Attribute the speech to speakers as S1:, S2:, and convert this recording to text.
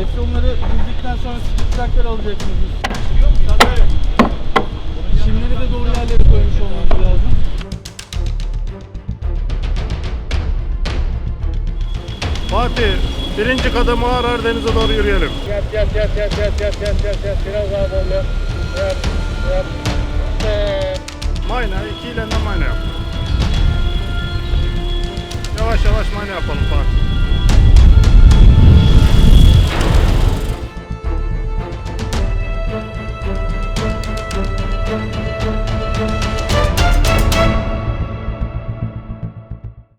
S1: onları dizdikten sonra trakör alacaksınız. Çimleri de doğru yerlere koymuş olmanız lazım.
S2: Fatih, birinci kadımı ağır ağır denize doğru yürüyelim.
S3: Yat yat yat yat yat yat yat yat yat biraz daha böyle. Yat yat. Ee,
S2: Mayna, iki ile de mayna yap. Yavaş yavaş mayna yapalım Fatih.